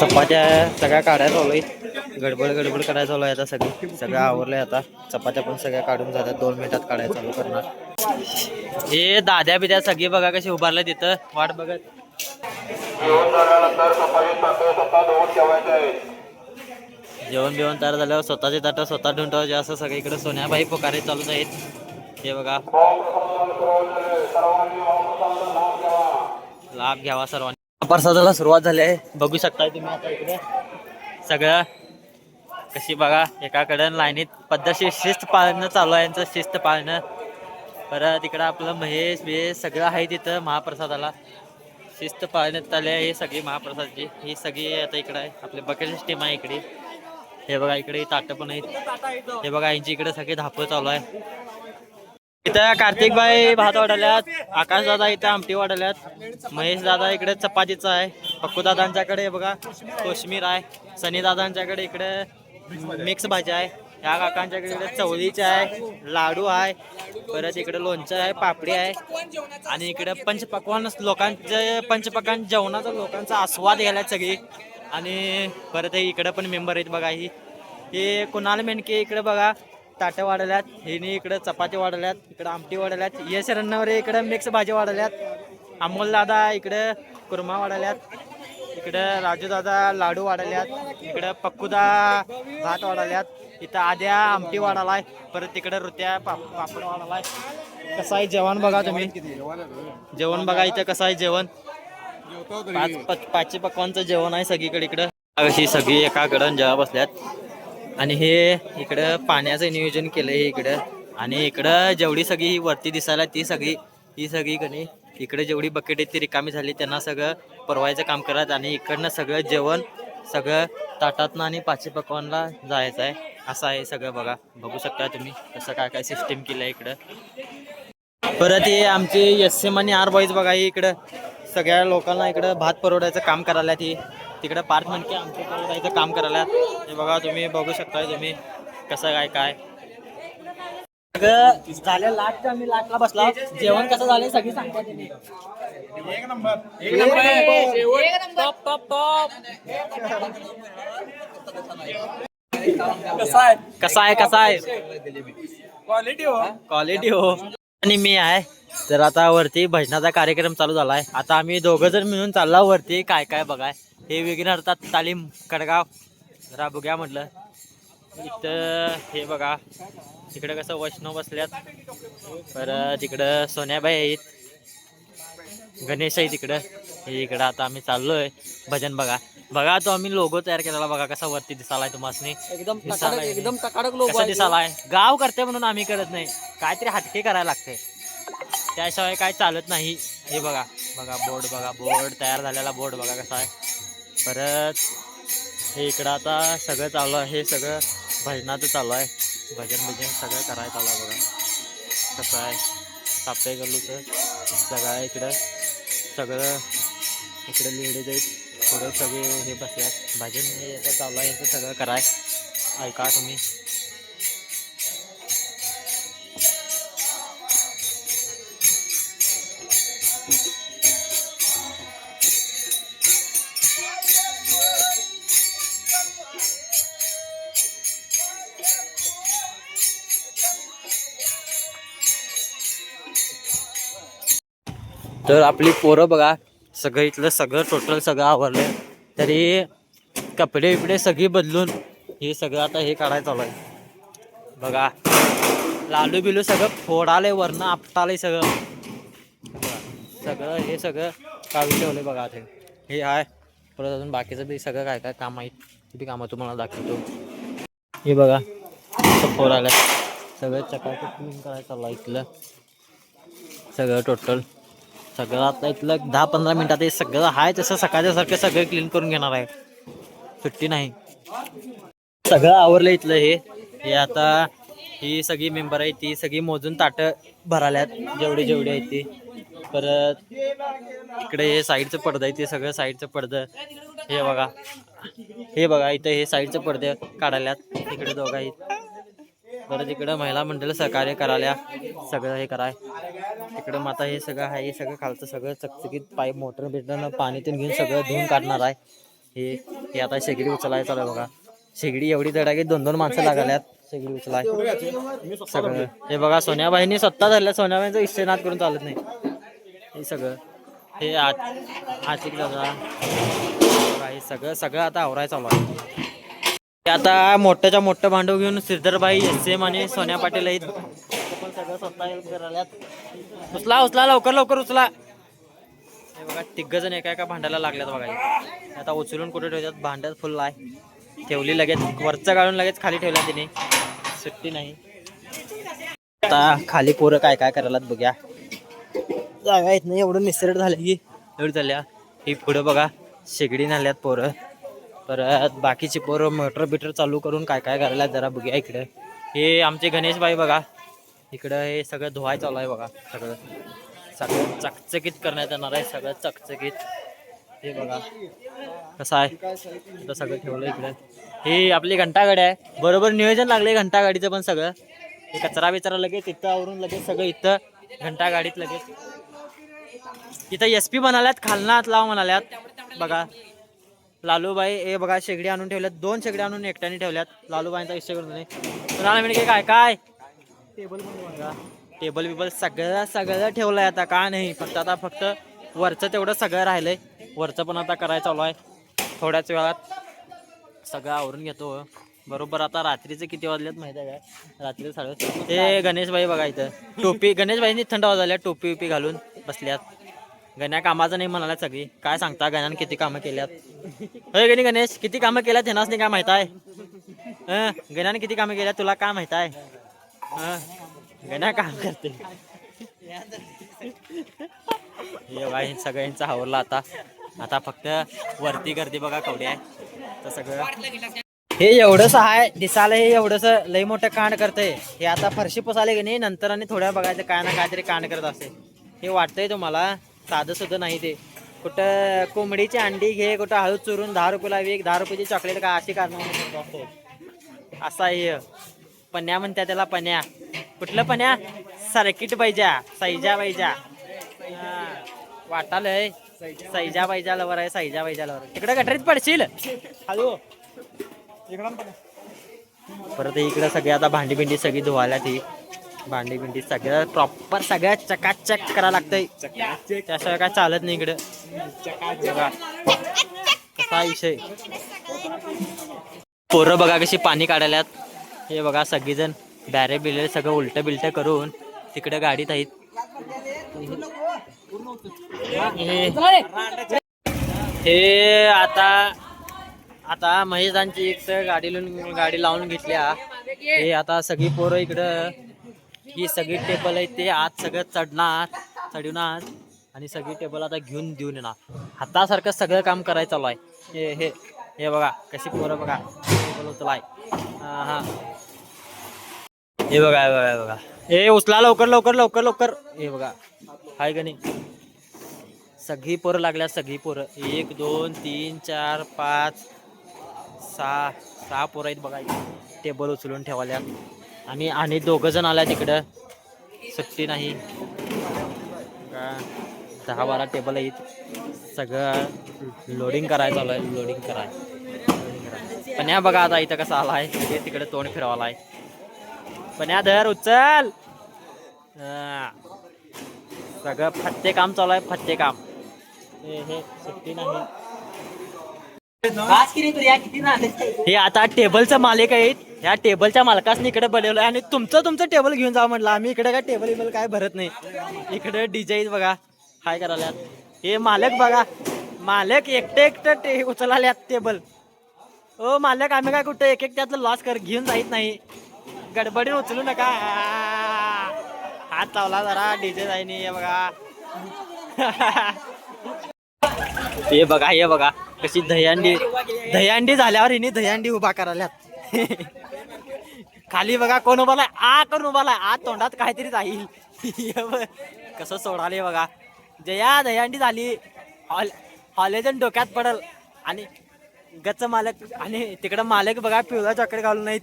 चपात्या सगळ्या काढायला चालू आहे गडबड गडबड करायला चालू आहे आता सगळी. सगळं आवरलंय आता. चपात्या पण सगळ्या काढून जातात. दोन मिनिटात काढायला चालू करणार. हे दाद्या बिद्या सगळी बघा कशी उभारले तिथं. वाट बघत. जेवण बिवण तयार झाल्यावर स्वतःचे ताटं स्वतः धुवून ठेवायचे. असं सगळीकडे सोन्याबाई पुकारे चालूच आहेत. हे बघा. लाभ घ्यावा सर्वांनी. प्रसादाला सुरुवात झाली आहे. बघू शकताय तुम्ही आता इकडे. सगळं कशी बघा एकाकडे लाईनीत पद्धतशीर शिस्त पाळणं चालू आहे यांचं शिस्त पाळणं. परत इकडं आपलं महेश बिहेश सगळं आहे तिथं महाप्रसादाला. शिस्त पाळण्यात आली आहे हे सगळी महाप्रसादची. ही सगळी आता इकडं आहे. आपली बकेट सिस्टीम आहे इकडे. हे बघा इकडे ताटं पण आहेत. हे बघा यांची इकडे सगळे धापं चालू आहे. इथं कार्तिकबाई भात वाढवल्यात आकाश दादा इथं आमटी वाढवल्यात महेश दादा इकडे चपातीचा आहे पक्कू दादांच्याकडे बघा कोशमीर आहे सनी दादांच्याकडे इकडे मिक्स भाज्या आहे या काकांच्याकडे इकडे चवळीची आहे लाडू आहे परत इकडे लोणचं आहे पापडी आहे आणि इकडे पंचपक्वान लोकांचे पंचपक्वान जेवणाचा लोकांचा आस्वाद घ्यायला सगळी. आणि परत इकडे पण मेंबर आहेत बघा ही. हे कुणाल मेनके इकडे बघा ताटं वाढवल्यात हिने इकडे चपाती वाढवल्यात इकडे आमटी वाढवल्यात यश रन्नावरे इकडे मिक्स भाजी वाढवल्यात अमोल दादा इकडे कुर्मा वाढवल्यात इकडे राजू दादा लाडू वाढवल्यात इकडे पक्कुदा भात वाढवल्यात इथं आद्या आमटी वाढालाय परत तिकडे रुत्या पाप पापड वाढालाय. कसं आहे जेवण बघा तुम्ही? जेवण बघा इथं कसं आहे जेवण? पाच पाच पाचशे पक्वांचं जेवण आहे सगळीकडे इकडं. अशी सगळी एकाकडं जेव्हा बसल्यात. आणि हे इकडं पाण्याचं नियोजन केलं आहे इकडं. आणि इकडं जेवढी सगळी वरती दिसायला ती सगळी ही सगळी कणी इकडे जेवढी बकेट आहे ती रिकामी झाली त्यांना सगळं परवायचं काम करत आणि इकडनं सगळं जेवण सगळं ताटातनं आणि पाचशे पकवानला जायचं आहे. असं आहे सगळं बघा. बघू शकता तुम्ही कसं काय काय सिस्टीम केलं आहे इकडं. परत हे आमचे एस एम आणि आर बॉईज बघा इकडं. सगळ्या लोकांना इकडं भात परवडायचं काम करायला ती तिकडं पार्थ म्हणके आमचं परवडायचं काम करायला. हे बघा तुम्ही बघू शकताय तुम्ही कसं काय काय. लाट आम्ही लाटला बसला. जेवण कसं झालं सगळी सांगता तुम्ही. Top top top. कसा आहे? कसा आहे कसा आहे? क्वालिटी हो. क्वालिटी हो. आणि मी आहे. तर आता वरती भजनाचा कार्यक्रम चालू झालाय. आता आम्ही दोघं जण मिळून चालला वरती. काय काय बघाय. हे वेगळे अर्थात तालीम कडगाव जरा बघ्या म्हटलं. इथं हे बघा. तिकडं कसं वैष्णव बसल्यात. परत तिकडं सोन्याबाई आहेत. गणेश आहे तिकडं. हे इकडं आता आम्ही चाललोय. भजन बघा. बघा तो आम्ही लोगो तयार केलेला. बघा कसा वरती दिसालाय तुम्हाला एकदम आहे. एकदम लोक कसं दिसालाय? गाव करते म्हणून आम्ही करत नाही. काहीतरी हटके करायला लागते त्याशिवाय काय चालत नाही. हे बघा. बघा बोर्ड बघा. बोर्ड तयार झालेला बोर्ड बघा कसा आहे. परत हे इकडं आता सगळं चालू आहे. हे सगळं भजनाचं चालू आहे. भजन भजन सगळं करायला चालू आहे बघा. कसं आहे? साप्ताही गल्लूचं. सगळं आहे इकडं? सगळं इकडे लेडीज आहेत थोडं सगळे हे बसल्यात. भाजी म्हणजे आता चालू आहे तर सगळं कराय. ऐका तुम्ही. तर आपली पोरं बघा सगळं इथलं सगळं टोटल सगळं आवरलं तरी कपडे बिपडे सगळी बदलून हे सगळं आता हे काढायचं चालू आहे. बघा लालू बिलू सगळं फोडाले वरनं आपटालंय सगळं. बघा, सगळं हे सगळं काढून ठेवलं बघा आता. हे आहे परत अजून बाकीचं बी सगळं काय काय काम आहे ते बी कामं तुम्हाला दाखवतो. हे बघा असं आलं सगळं चकाचक क्लीन करायचं आलं आहे इथलं. सगळं टोटल सगळं आता इथलं दहा पंधरा मिनिटात हे सगळं आहे तसं सकाळच्या सारखं सगळं क्लीन करून घेणार आहे. सुट्टी नाही. सगळं आवरलं इथलं हे. हे आता ही सगळी मेंबर आहे ती सगळी मोजून ताटं भराल्यात जेवढे जेवढे आहेत ती. परत इकडे हे साईडचं पडदं आहे ते सगळं साईडचं पडदं. हे बघा. हे बघा इथं हे साईडचं पडदे काढाल्यात इकडे दोघं आहेत. परत इकडं महिला मंडळ सहकार्य करायला सगळं हे कराय. तिकडं मग आता हे सगळं आहे हे सगळं खालचं सगळं चकचकीत पाईप मोटर बिटर पाणी ते घेऊन सगळं धुवून काढणार आहे. हे हे आता शेगडी उचलाय चालू आहे बघा. शेगडी एवढी जड आहे की दोन दोन माणसं लागल्यात. शेगडी उचलाय. सगळं. हे बघा सोन्याबाईंनी स्वतः धरल्या सोन्याबाईंचा इष्टनाद करून चालत नाही. हे सगळं. हे आत आतिक दादा. हे सगळं सगळं आता आवराय चालू आहे. आता मोठ्याच्या मोठं भांडव घेऊन श्रीधरबाई एस एम आणि सोन्या पाटील आहेत. सगळं स्वतः help उचला उचला लवकर लवकर उचला. हे बघा तिघ जण एका एका भांड्याला लागल्यात बघा. आता उचलून कुठे ठेवतात? भांड्यात फुल आहे. ठेवली लगेच. वरचं काढून लगेच खाली ठेवला तिने. सुट्टी नाही. आता खाली पोरं काय काय करायला बघूया. जागा येत नाही एवढं निसर्ग झालं की. एवढं झाल्या ही पुढं बघा शेगडी नाल्यात पोरं. परत बाकीची पोरं मोटर बिटर चालू करून काय काय करायला जरा बघूया इकडं. हे आमचे गणेशबाई बघा. इकडं हे सगळं धुवाय चालू आहे बघा सगळं. सगळं चकचकीत करण्यात येणार आहे सगळं चकचकीत. हे बघा कसं आहे? तर सगळं ठेवलं इकडं. हे आपली घंटागाडी आहे. बरोबर नियोजन लागले घंटागाडीचं पण सगळं. हे कचरा बिचरा लगेच इथं आवरून लगेच सगळं इथं घंटागाडीत लगेच. इथं एस पी म्हणाल्यात खालनात लाव म्हणाल्यात. बघा लालूबाई हे बघा शेगडी आणून ठेवल्यात. दोन शेगडी आणून एकट्याने ठेवल्यात. लालूबाईंचा विषय करून नाही. कुणाला म्हणजे काय काय? टेबल टेबल बिबल सगळं सगळं ठेवलंय आता का नाही? फक्त आता फक्त वरचं तेवढं सगळं राहिलंय. वरचं पण आता करायचं चालू आहे. थोड्याच वेळात सगळं आवरून घेतो. बरोबर आता रात्रीचे किती वाजलेत माहिती आहे काय? रात्री साडे ते गणेशबाई बघा इथं. टोपी गणेशबाईंनी थंड वाजल्या टोपी विपी घालून बसल्यात. गण्या कामाचं नाही म्हणाल्या सगळी. काय सांगता गण्यानं किती कामं केल्यात. अरे गणी गणेश किती कामं केल्यात ह्यानाच नाही काय माहीत आहे? गण्याने किती कामं केल्यात तुला काय माहीत आहे? गण्या काम करते. हे बाई सगळ्यांचा आवरला आता. आता फक्त वरती गर्दी बघा कवडी आहे. तर सगळं हे एवढंच आहे दिसायला हे एवढंस लई मोठं कांड करतंय. हे आता फरशी पोसायला की नाही नंतर आणि थोड्या बघायचं काय ना काहीतरी कांड करत असते. हे वाटतंय तुम्हाला? साधं सुद्धा नाही ते. कुठं कोंबडीची अंडी घे कुठं हळूद चुरून दहा रुपयाला विक दहा रुपयाची चॉकलेट का अशी कारण असं आहे पण्या पन्या म्हणत्या त्याला पण्या कुठलं पण्या सर्किट पाहिजे सैजा बैजा. वाटालय. सैजा बैजा लवर आहे सैजा बैजा लवर तिकडे गटरीत पडशील. हॅलो परत इकडे सगळी आता भांडी बिंडी सगळी धुवायला ती भांडी बिंडी सगळ्या प्रॉपर सगळ्या चकाचक करायला लागतंय. त्याशिवाय काय चालत नाही इकडं. कसा विषय. पोरं बघा कशी पाणी काढायला हे बघा सगळीजण बॅरे बिले सगळं उलट बिलट करून तिकडे गाडीत आहेत. हे- आता आता महेशांची एक तर गाडी लावून गाडी लावून घेतल्या. हे आता सगळी पोरं इकडं ही सगळी टेबल आहे ते आत सगळं चढणार चढवणार आणि सगळी टेबल आता घेऊन देऊन येणार. हातासारखं सगळं काम करायचं चालू आहे. हे हे हे बघा कशी पोरं बघा. टेबल उचलाय हा हा. हे बघा हे बघा हे बघा. हे उचला लवकर लवकर लवकर लवकर. हे बघा. हाय का नाही? सगळी पोरं लागल्या सगळी पोरं. एक दोन तीन चार पाच सहा सहा पोरं आहेत बघा टेबल उचलून ठेवाल्या. आणि आणि दोघं जण आल्या तिकडं. सुट्टी नाही. का दहा बारा टेबल आहेत. सगळं लोडिंग करायचं चालू आहे. लोडिंग कराय पण या बघा आता इथं कसं आला आहे तिकडे तोंड फिरवालाय पण या धर उचल. हा. सगळं फत्ते काम चालू आहे फत्ते काम. हे हे सुट्टी नाही. हे आता टेबलचा मालिक आहेत ह्या टेबलच्या मालकास इकडे बनवलं आणि तुमचं तुमचं टेबल घेऊन जा म्हटलं. आम्ही इकडे काय टेबल बिबल काय भरत नाही. इकडे डीजे बघा. काय करायला हे मालक बघा. मालक एकटे एकटं टे उचलाल्यात टेबल. ओ मालक आम्ही काय कुठं एक एक त्यातलं लॉस कर घेऊन जाईत नाही. गडबडी उचलू नका. हात लावला जरा डीजे जाईन हे बघा. हे बघा हे बघा. कशी दहीहंडी दहीहंडी झाल्यावर हिने दहीहंडी उभा करायल्यात. खाली बघा कोण उभालाय आ करून उभालाय आ तोंडात काहीतरी जाईल. कसं सोडाले बघा. जया दहीहंडी झाली. हॉल हॉलेजन डोक्यात पडल. आणि गच्च मालक आणि तिकडं मालक बघा पिवळा चॉकलेट घालून नाहीत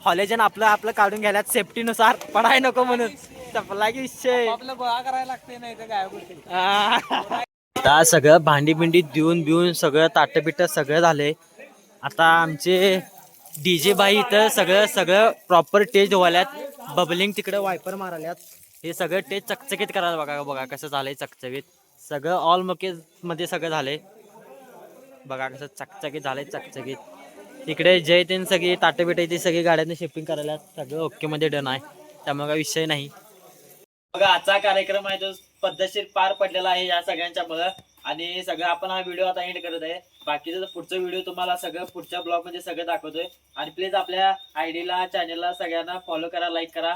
हॉलेजन आपलं आपलं काढून घ्यायला सेफ्टीनुसार पडाय नको म्हणून. चपला की विषय. आपलं गोळा करायला लागते नाही तर काय. आता सगळं भांडी बिंडी देऊन बिऊन सगळं ताटं बिटं सगळं झालंय. आता आमचे डीजे बाई इथं सगळं सगळं प्रॉपर टेज व्हायल्यात बबलिंग तिकडे वायपर माराल्यात. हे सगळं टेज चकचकीत करायला बघा बघा कसं झालंय चकचकीत. सगळं ऑल मके मध्ये सगळं झालंय. बघा कसं चकचकीत झालंय चकचकीत. इकडे जय तीन सगळी ताटं बिटं ती सगळी गाड्यांनी शिपिंग करायला सगळं ओके मध्ये डन आहे. त्यामुळे काही विषय नाही. बघा आजचा कार्यक्रम आहे तो पद्धतशीर पार पडलेला आहे या सगळ्यांच्या मुळे आणि सगळं आपण हा व्हिडिओ आता एंड करत आहे. बाकीचं पुढचं व्हिडिओ तुम्हाला सगळं पुढच्या ब्लॉगमध्ये सगळं दाखवतोय. आणि प्लीज आपल्या आयडीला चॅनलला सगळ्यांना फॉलो करा लाईक करा.